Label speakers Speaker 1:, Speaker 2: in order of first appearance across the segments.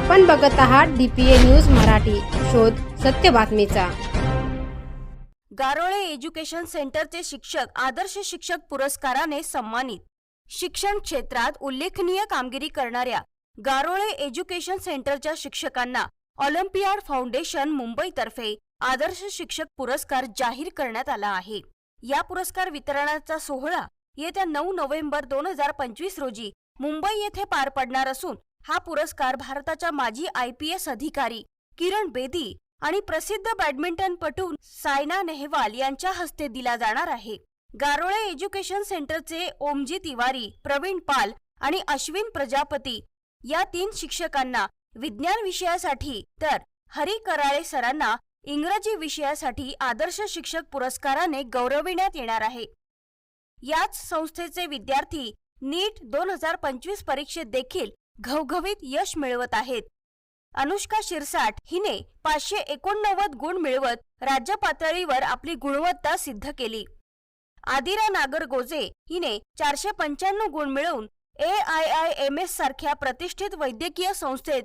Speaker 1: आपण बघत आहात डीपीए न्यूज मराठी. शोध सत्य बातमीचा.
Speaker 2: गारोळे एज्युकेशन सेंटरचे शिक्षक आदर्श शिक्षक पुरस्काराने सन्मानित. शिक्षण क्षेत्रात उल्लेखनीय कामगिरी करणाऱ्या गारोळे एज्युकेशन सेंटरच्या शिक्षकांना ऑलिम्पियाड फाउंडेशन मुंबईतर्फे आदर्श शिक्षक पुरस्कार जाहीर करण्यात आला आहे. या पुरस्कार वितरणाचा सोहळा येत्या नऊ नोव्हेंबर दोन हजार पंचवीस रोजी मुंबई येथे पार पडणार असून हा पुरस्कार भारताच्या माजी आय पी एस अधिकारी किरण बेदी आणि प्रसिद्ध बॅडमिंटनपटू सायना नेहवाल यांच्या हस्ते दिला जाणार आहे. गारोळे एज्युकेशन सेंटरचे ओमजी तिवारी प्रवीण पाल आणि अश्विन प्रजापती या तीन शिक्षकांना विज्ञान विषयासाठी तर हरी कराळे सरांना इंग्रजी विषयासाठी आदर्श शिक्षक पुरस्काराने गौरविण्यात येणार आहे. याच संस्थेचे विद्यार्थी नीट दोन हजार पंचवीस परीक्षेत देखील घवघवीत यश मिळवत आहेत. अनुष्का शिरसाट हिने पाचशे एकोणनव्वद गुण मिळवत राज्य पातळीवर आपली गुणवत्ता सिद्ध केली. आदिरा नागरगोजे हिने चारशे पंच्याण्णव गुण मिळवून A I I M S सारख्या प्रतिष्ठित वैद्यकीय संस्थेत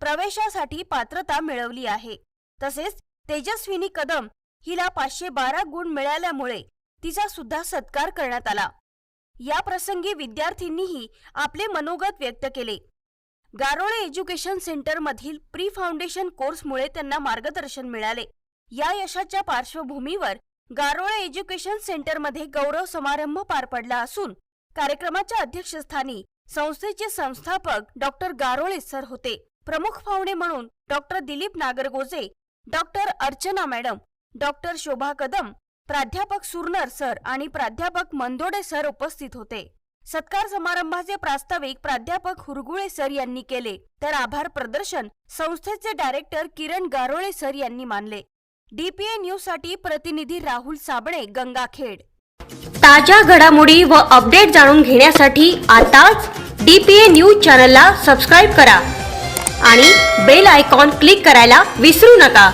Speaker 2: प्रवेशासाठी पात्रता मिळवली आहे. तसेच तेजस्विनी कदम हिला पाचशे बारा गुण मिळाल्यामुळे तिचा सुद्धा सत्कार करण्यात आला. या प्रसंगी विद्यार्थ्यांनीही आपले मनोगत व्यक्त केले. गारोळे एज्युकेशन सेंटरमधील प्री फाउंडेशन कोर्समुळे त्यांना मार्गदर्शन मिळाले. या यशाच्या पार्श्वभूमीवर गारोळे एज्युकेशन सेंटरमध्ये गौरव समारंभ पार पडला असून कार्यक्रमाच्या अध्यक्षस्थानी संस्थेचे संस्थापक डॉक्टर गारोळे सर होते. प्रमुख पाहुणे म्हणून doctor Dilip Nagargoje doctor Archana madam doctor Shobha Kadam प्राध्यापक सुरनर सर आणि प्राध्यापक मंदोडे सर उपस्थित होते. सत्कार समारंभाचे प्रास्ताविक प्राध्यापक हुरगुळे सर यांनी केले. तर आभार प्रदर्शन संस्थेचे डायरेक्टर किरण गारोळे सर यांनी मानले. डीपीए न्यूजसाठी प्रतिनिधी राहुल साबणे गंगाखेड.
Speaker 3: ताज्या घडामोडी व अपडेट जाणून घेण्यासाठी आताच डीपीए न्यूज चॅनलला सबस्क्राईब करा. आणि बेल आयकॉन क्लिक करायला विसरू नका.